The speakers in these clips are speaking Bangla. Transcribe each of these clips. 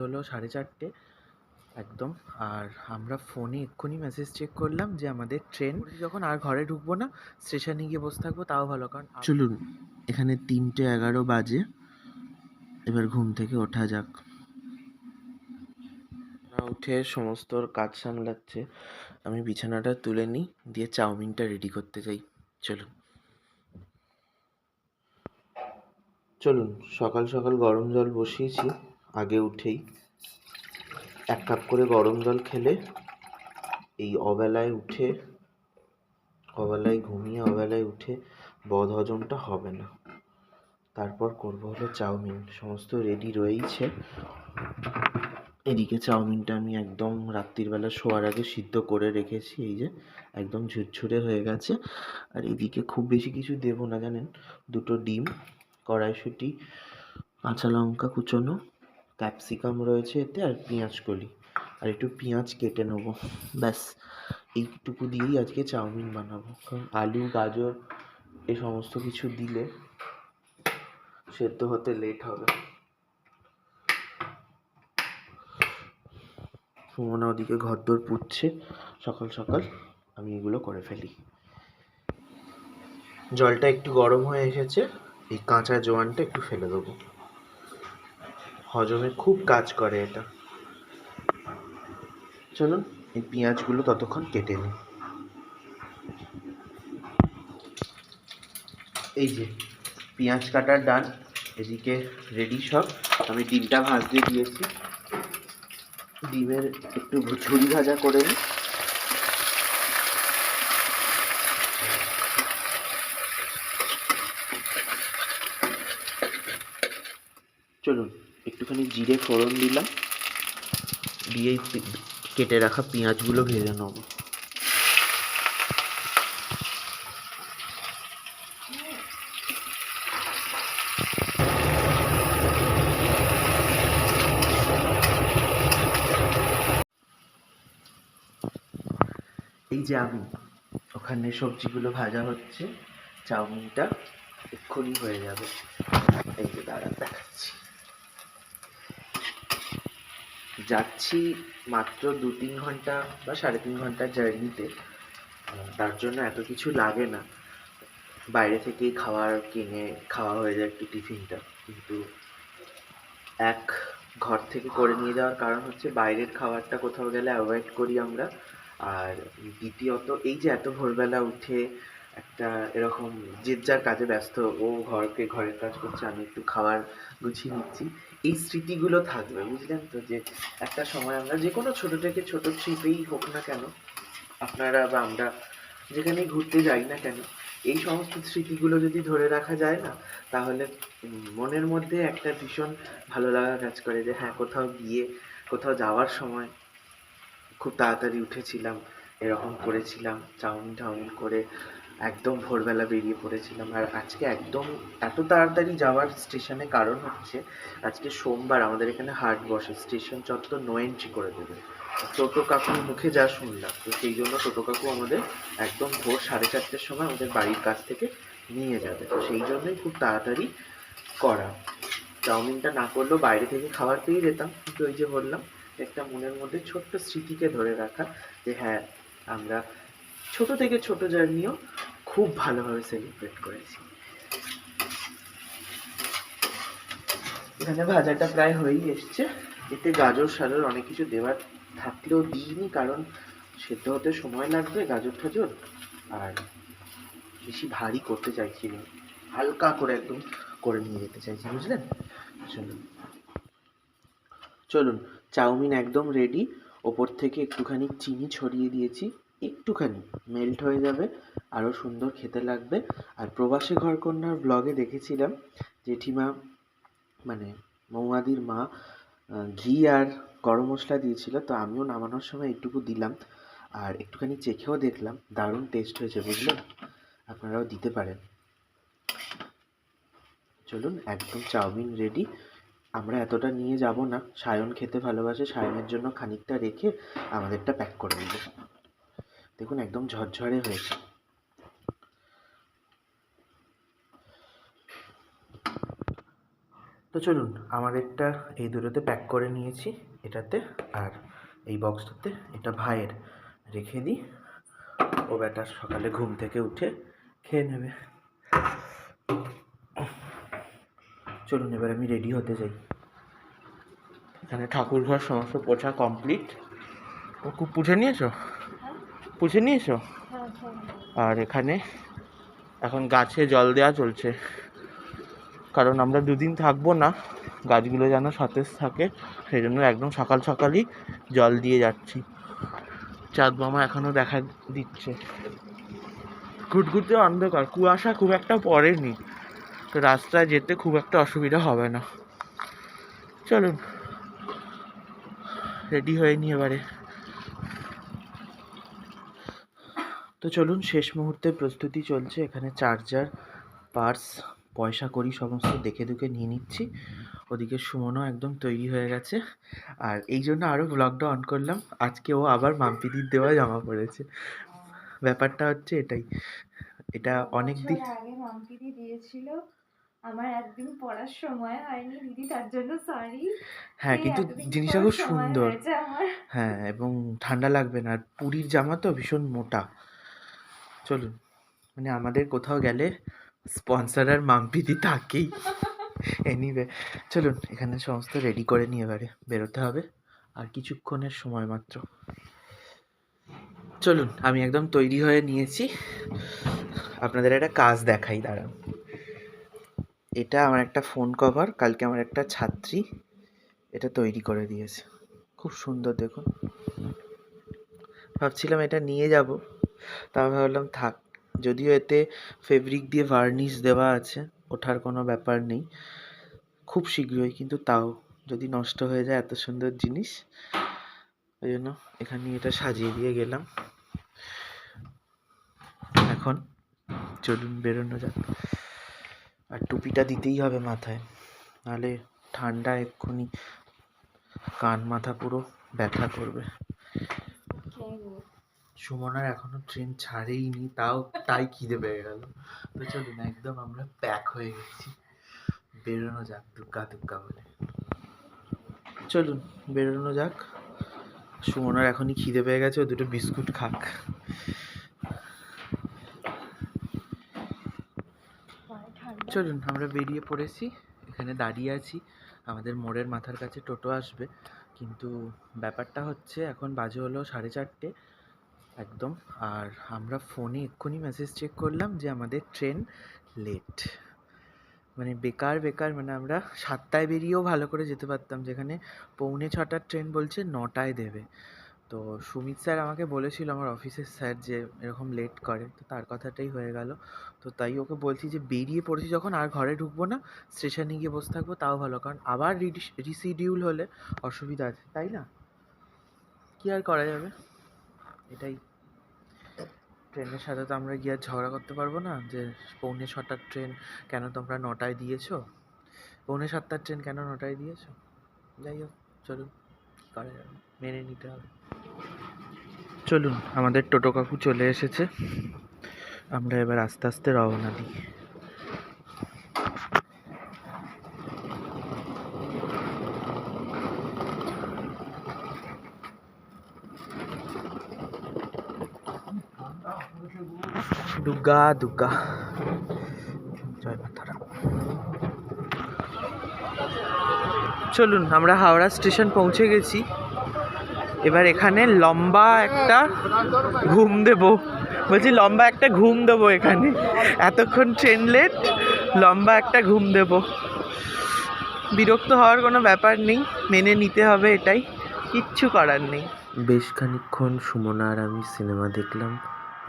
হলো সাড়ে চারটে একদম। আর আমরা ফোনে এক্ষুনি মেসেজ চেক করলাম যে আমাদের ট্রেন যখন আর ঘরে ঢুকবো না স্টেশনে গিয়ে বসে থাকব তাও ভালো কারণ চলুন এখানে তিনটে এগারো বাজে। এবার ঘুম থেকে ওঠা যাক। উঠে সমস্ত কাজ সামলাচ্ছে। আমি বিছানাটা তুলে নিই দিয়ে চাউমিনটা রেডি করতে যাই। চলুন। চলুন সকাল সকাল গরম জল বসিয়েছি। আগে উঠেই এক কাপ করে গরম জল খেলে এই অবেলায় উঠে, অবেলায় ঘুমিয়ে, অবেলায় উঠে বদ হজমটা হবে না। তারপর করব হলো চাউমিন। সমস্ত রেডি রয়েইছে। এদিকে চাউমিনটা আমি একদম রাত্রিবেলা শোয়ার আগে সিদ্ধ করে রেখেছি। এই যে একদম ঝুরঝুরে হয়ে গেছে। আর এদিকে খুব বেশি কিছু দেবো না জানেন? দুটো ডিম, কড়াইশুঁটি, কাঁচা লঙ্কা কুচোনো ক্যাপসিকাম রয়েছে এতে আর পেঁয়াজ কলি। আর একটু পেঁয়াজ কেটে নেব। ব্যাস, এইটুকু দিয়েই আজকে চাউমিন বানাবো। কারণ আলু, গাজর এই সমস্ত কিছু দিলে সেদ্ধ হতে লেট হবে। সুমনা ওদিকে ঘরদোর পুচ্ছে সকাল সকাল আমি এগুলো করে ফেলি। জলটা একটু গরম হয়ে এসেছে। এই কাঁচা জোয়ানটা একটু ফেলে দেবো। হজমে খুব কাজ করে এটা। চলুন, এই পেঁয়াজগুলো ততক্ষণ কেটে নিই। এই যে, পেঁয়াজ কাটার ডান এদিকে রেডি সব। আমি ডিমটা ভাজতে দিয়েছি। ডিমের একটু ঝুড়ি ভাজা করে নিই চলুন একটুখানি জিরে ফোড়ন দিলাম। দিয়ে কেটে রাখা পেঁয়াজগুলো ভেজে নেব। এই যে আমি, ওখানে সবজিগুলো ভাজা হচ্ছে, চাউমিনটা এক্ষুনি হয়ে যাবে এই যে দাঁড়া দেখাচ্ছি যাচ্ছি মাত্র দু তিন ঘণ্টা বা সাড়ে তিন ঘণ্টার জার্নিতে তার জন্য এত কিছু লাগে না। বাইরে থেকেই খাবার কিনে, খাওয়া হয়ে যায় একটু টিফিনটা। কিন্তু এক ঘর থেকে করে নিয়ে যাওয়ার কারণ হচ্ছে বাইরের খাবারটা কোথাও গেলে অ্যাভয়েড করি আমরা। আর দ্বিতীয়ত, এই যে এত ভোরবেলা উঠে একটা এরকম যে যার কাজে ব্যস্ত, ও ঘরকে, ঘরের কাজ করছে, আমি একটু খাবার গুছিয়ে নিচ্ছি। এই স্মৃতিগুলো থাকবে, বুঝলেন তো? যে একটা সময় আমরা যে কোনো ছোটো থেকে ছোটো ট্রিপেই হোক না কেন, আপনারা বা আমরা যেখানেই ঘুরতে যাই না কেন, এই সমস্ত স্মৃতিগুলো যদি ধরে রাখা যায় না, তাহলে মনের মধ্যে একটা ভীষণ ভালো লাগা কাজ করে যে হ্যাঁ কোথাও গিয়ে, কোথাও যাওয়ার সময় খুব তাড়াতাড়ি উঠেছিলাম, এরকম করেছিলাম চাউমিন টাউমিন করে একদম ভোরবেলা বেরিয়ে পড়েছিলাম। আর আজকে একদম এত তাড়াতাড়ি যাওয়ার স্টেশনে কারণ হচ্ছে, আজকে সোমবার আমাদের এখানে হাট বসে। স্টেশন চত্বর নো এন্ট্রি করে দেবে। টোটো কাকুর মুখে যা শুনলাম, তো সেই জন্য টোটো কাকু আমাদের একদম ভোর সাড়ে চারটের সময় আমাদের বাড়ির কাছ থেকে নিয়ে যাবে। তো সেই জন্যই খুব তাড়াতাড়ি করা। চাউমিনটা না করলেও বাইরে থেকে খাবার পেয়ে যেতাম। কিন্তু ওই যে বললাম, একটা মনের মধ্যে ছোট্ট স্মৃতিকে ধরে রাখা যে হ্যাঁ আমরা ছোট থেকে ছোট জার্নিও খুব ভালোভাবে সেলিব্রেট করেছি। এখানে ভাজাটা প্রায় হয়েই এসছে। এতে গাজর সাজর অনেক কিছু দেওয়ার থাকলেও দিইনি কারণ সেদ্ধ হতে সময় লাগবে গাজর, ঠাজর। আর বেশি ভারী করতে চাইছি না হালকা করে একদম করে নিয়ে যেতে চাইছি, বুঝলেন? চলুন। চলুন, চাউমিন একদম রেডি ওপর থেকে একটুখানি চিনি ছড়িয়ে দিয়েছি। একটুখানি মেল্ট হয়ে যাবে আরও সুন্দর খেতে লাগবে। আর প্রবাসী ঘরকন্যার ব্লগে দেখেছিলাম জেঠিমা মানে মৌমাদির মা ঘি আর গরম মশলা দিয়েছিল, তো আমিও নামানোর সময় একটুকু দিলাম। আর একটুখানি চেখেও দেখলাম, দারুণ টেস্ট হয়েছে, বুঝলেন? আপনারাও দিতে পারেন। চলুন, একদম চাউমিন রেডি আমরা এতটা নিয়ে যাব না, সায়ন খেতে ভালোবাসে, সায়নের জন্য খানিকটা রেখে আমাদেরটা প্যাক করে নেব। দেখুন, একদম ঝরঝরে হয়েছে। তো চলুন আমাদেরটা এই দুটোতে প্যাক করে নিয়েছি, এটাতে, আর এই বক্সটাতে এটা ভাইয়ের রেখে দিই। ও বেটা সকালে ঘুম থেকে উঠে খেয়ে নেবে। চলুন, এবার আমি রেডি হতে যাই। এখানে ঠাকুর ঘর সমস্ত পোছা কমপ্লিট ও খুব নিয়েছো? পুছে নিয়েছো? আর এখানে এখন গাছে জল দেওয়া চলছে। কারণ আমরা দুদিন থাকব না, গাছগুলো যেন সতেজ থাকে, সেই জন্য একদম সকাল সকালই জল দিয়ে যাচ্ছি। চাঁদ মামা এখনও দেখা দিচ্ছে। ঘুটঘুটে অন্ধকার, কুয়াশা খুব একটা পড়েনি। তো রাস্তায় যেতে খুব একটা অসুবিধা হবে না। চলুন রেডি হয়ে নি এবারে। তো চলুন শেষ মুহূর্তে প্রস্তুতি চলছে। এখানে চার্জার পার্স পয়সা করি সমস্ত দেখে দুখে নিয়ে নিচ্ছি। ওদিকে সুমনও একদম তৈরি হয়ে গেছে। আর এই জন্য আরও ব্লগটা অন করলাম। আজকে ও আবার মাম্পিদির দেওয়া জামা পড়েছে ব্যাপারটা হচ্ছে এটাই। এটা অনেক দিক বছর আগে মাম্পিদি দিয়েছিল। আমার একদিন পড়ার সময় হয়নি। দিদি তার জন্য সরি হ্যাঁ কিন্তু জিনিসটা খুব সুন্দর। হ্যাঁ এবং ঠান্ডা লাগবে না। আর পুরীর জামা তো ভীষণ মোটা। চলুন। মানে আমাদের কোথাও গেলে স্পন্সর আর মাম্পিদি থাকেই। এনিওয়ে চলুন, এখানে সমস্ত রেডি করে নিয়ে এবারে বেরোতে হবে। আর কিছুক্ষণের সময় মাত্র। চলুন, আমি একদম তৈরি হয়ে নিয়েছি। আপনাদের একটা কাজ দেখাই, দাঁড়ান। এটা আমার একটা ফোন কভার কালকে আমার একটা ছাত্রী এটা তৈরি করে দিয়েছে। খুব সুন্দর, দেখুন। ভাবছিলাম এটা নিয়ে যাব। তারপর ভাবলাম, থাক। যদিও এতে ফেব্রিক দিয়ে ভার্নিশ দেওয়া আছে, ওঠার কোনো ব্যাপার নেই। খুব শীঘ্রই, কিন্তু তাও যদি নষ্ট হয়ে যায় এত সুন্দর জিনিস, ওই জন্য এখানে এটা সাজিয়ে দিয়ে গেলাম। এখন চলুন বেরোনো যাক। আর টুপিটা দিতেই হবে মাথায়, নাহলে ঠান্ডা এক্ষুনি কান মাথা পুরো ব্যথা করবে। সুমনার এখনও ট্রেন ছাড়েইনি, তাও তাই খিদে পেয়ে গেল। তো চলুন একদম আমরা প্যাক হয়ে গেছি। বেরোনো যাক দুগ্গা দুগ্গা বলে। চলুন, বেরোনো যাক। সুমনার এখনই খিদে পেয়ে গেছে, ও দুটো বিস্কুট খাক। চলুন, আমরা বেরিয়ে পড়েছি। এখানে দাঁড়িয়ে আছি। আমাদের মোড়ের মাথার কাছে টোটো আসবে। কিন্তু ব্যাপারটা হচ্ছে, এখন বাজে হলো সাড়ে চারটে। একদম। আর আমরা ফোনে এক্ষুনি মেসেজ চেক করলাম যে আমাদের ট্রেন লেট মানে বেকার বেকার মানে আমরা সাতটায় বেরিয়েও ভালো করে যেতে পারতাম, যেখানে পৌনে ছটার ট্রেন বলছে নটায় দেবে। তো সুমিত স্যার আমাকে বলেছিল, আমার অফিসের স্যার যে এরকম লেট করে, তো তার কথাটাই হয়ে গেল। তো তাই ওকে বলছি যে, বেরিয়ে পড়েছি যখন, আর ঘরে ঢুকবো না স্টেশনে গিয়ে বসে থাকব, তাও ভালো। কারণ আবার রিসিডিউল হলে অসুবিধা আছে, তাই না? কি আর করা যাবে? এটাই। ট্রেনের সাথে তো আমরা গিয়ে আর ঝগড়া করতে পারব না যে পৌনে ছটার ট্রেন কেন তোমরা নটায় দিয়েছ? পৌনে সাতটার ট্রেন কেন নটায় দিয়েছ? যাই হোক, চলুন করা যাবে? মেনে নিতে হবে। চলুন, আমাদের টোটো কাকু চলে এসেছে। আমরা এবার আস্তে আস্তে রওনা দিই। জয় মাতারা। চলুন, আমরা হাওড়া স্টেশন পৌঁছে গেছি। এবার এখানে লম্বা একটা ঘুম দেব। বলছি, লম্বা একটা ঘুম দেবো এখানে। এতক্ষণ ট্রেন লেট, লম্বা একটা ঘুম দেব। বিরক্ত হওয়ার কোনো ব্যাপার নেই, মেনে নিতে হবে এটাই। কিচ্ছু করার নেই। বেশ খানিকক্ষণ সুমনা আর আমি সিনেমা দেখলাম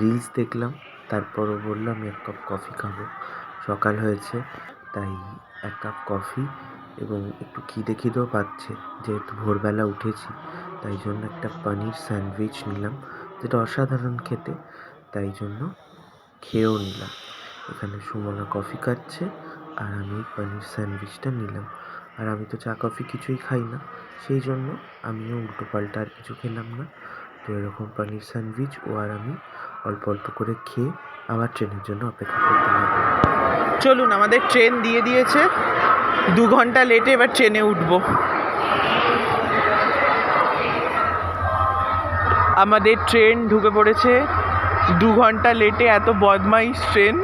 রিলস দেখলাম। তারপরও বললাম এক কাপ কফি খাব। সকাল হয়েছে, তাই এক কাপ কফি এবং একটু খিদে খিদেও পাচ্ছে, যেহেতু ভোরবেলা উঠেছি, তাই জন্য একটা পনির স্যান্ডউইচ নিলাম, যেটা অসাধারণ খেতে, তাই জন্য খেয়েও নিলাম। এখানে সুমনা কফি খাচ্ছে আর আমি পনির স্যান্ডউইচটা নিলাম। আর আমি তো চা কফি কিছুই খাই না, সেই জন্য আমিও উল্টো পাল্টা আর কিছু খেলাম না। তো এরকম পনির স্যান্ডউইচ ও আর আমি অল্প অল্প করে খেয়ে আবার ট্রেনের জন্য অপেক্ষা করতে লাগলাম চলুন, আমাদের ট্রেন দিয়ে দিয়েছে। দু ঘণ্টা লেটে এবার ট্রেনে উঠব। আমাদের ট্রেন ঢুকে পড়েছে। দু ঘণ্টা লেটে এত বদমাইশ ট্রেন।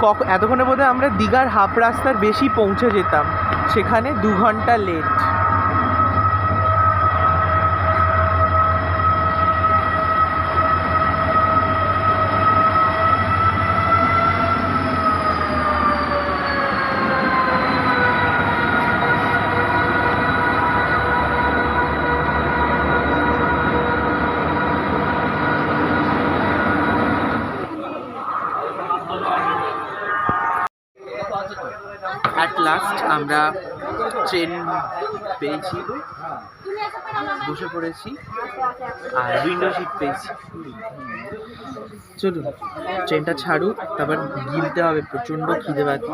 কক, এতক্ষণে বোধহয় আমরা দীঘার হাফ রাস্তার বেশি পৌঁছে যেতাম। সেখানে দু ঘণ্টা লেট। আমরা ট্রেন পেয়েছি বসে পড়েছি আর উইন্ডো সিট পেয়েছি। চলুন ট্রেনটা ছাড়ুক তারপর গিলতে হবে প্রচণ্ড খিদে পাচ্ছে।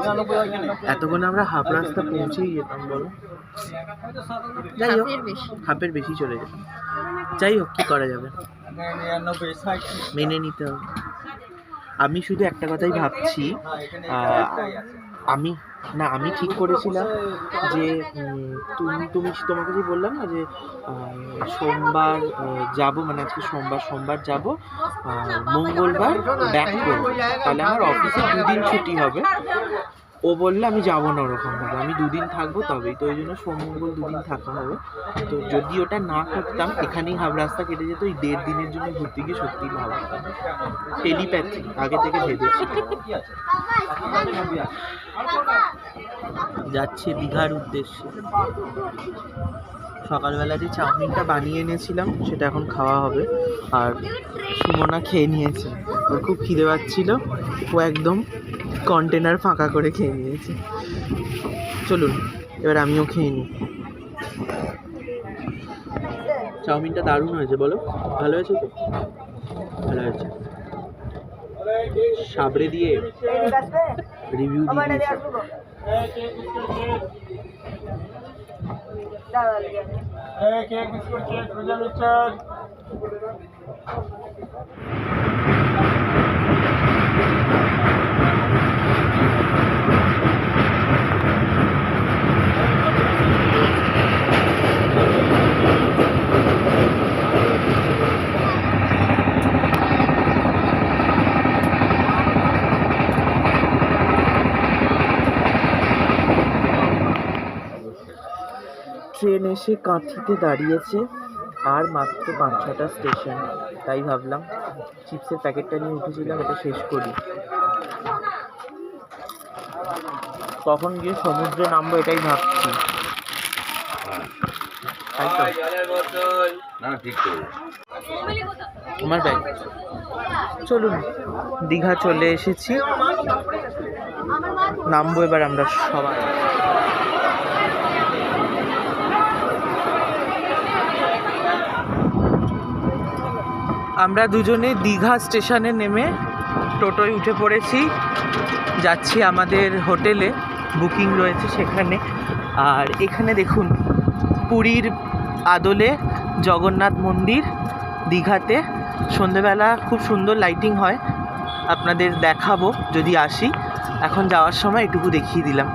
এতক্ষণ আমরা হাফ রাস্তা পৌঁছেই যেতাম বলো। যাই হোক হাফের বেশি। চলে যেতাম যাই হোক কী করা যাবে? মেনে নিতে হবে। আমি শুধু একটা কথাই ভাবছি আমি, না, আমি ঠিক করেছিলাম যে তুমি তুমি তোমাকে যে বললাম না যে সোমবার যাব মানে আজকে সোমবার সোমবার যাব মঙ্গলবার ব্যাক করব। তাহলে আমার অফিসে দুদিন ছুটি হবে। ও বললে আমি যাব না ওরকম ভাবে। আমি দুদিন থাকব তবেই, তো ওই জন্য সোম দুদিন থাকা হবে। তো যদি ওটা না করতাম, এখানেই হাব রাস্তা কেটে যেত, ওই দেড় দিনের জন্য ঘুরতে গিয়ে সত্যি ভালো টেলিপ্যাথি, আগে থেকে ভেবেছি। যাচ্ছে দীঘার উদ্দেশ্যে। সকালবেলা যে চাউমিনটা বানিয়ে এনেছিলাম সেটা এখন খাওয়া হবে। আর সুমনা খেয়ে নিয়েছে। ওর খুব খিদে পাচ্ছিল। ও একদম কন্টেনার ফাঁকা করে খেয়ে নিয়েছে। চলুন এবার আমিও খেয়ে নিই। চাউমিনটা দারুণ হয়েছে বলো। ভালো হয়েছে তো? ভালো হয়েছে। সাবড়ে দিয়ে রিভিউ দিয়ে Okay, biscuit, cake, Richard. Train এসে কাঁথিতে দাঁড়িয়েছে আর মাত্র পাঁচ ছটা স্টেশন। তাই ভাবলাম চিপসের প্যাকেটটা নিয়ে উঠেছিলাম এটা শেষ করি। কখন গিয়ে সমুদ্রে নামবো এটাই ভাবছি। আমার ব্যাগ। চলুন দীঘা চলে এসেছি। নামবো এবার আমরা সবাই। আমরা দুজনে দীঘা স্টেশনে নেমে টোটোয় উঠে পড়েছি। যাচ্ছি আমাদের হোটেলে, বুকিং রয়েছে সেখানে। আর এখানে দেখুন, পুরীর আদলে জগন্নাথ মন্দির দীঘাতে। সন্ধেবেলা খুব সুন্দর লাইটিং হয়। আপনাদের দেখাবো, যদি আসি। এখন যাওয়ার সময় এটুকু দেখিয়ে দিলাম।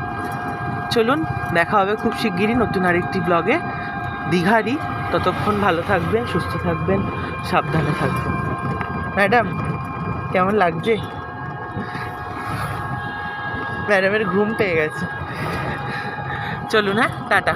চলুন, দেখা হবে খুব শিগগিরই নতুন আরেকটি ব্লগে দীঘারই ততক্ষণ ভালো থাকবেন সুস্থ থাকবেন সাবধানে থাকবেন। ম্যাডাম কেমন লাগছে? ম্যাডামের ঘুম পেয়ে গেছে। চলুন হ্যাঁ টাটা।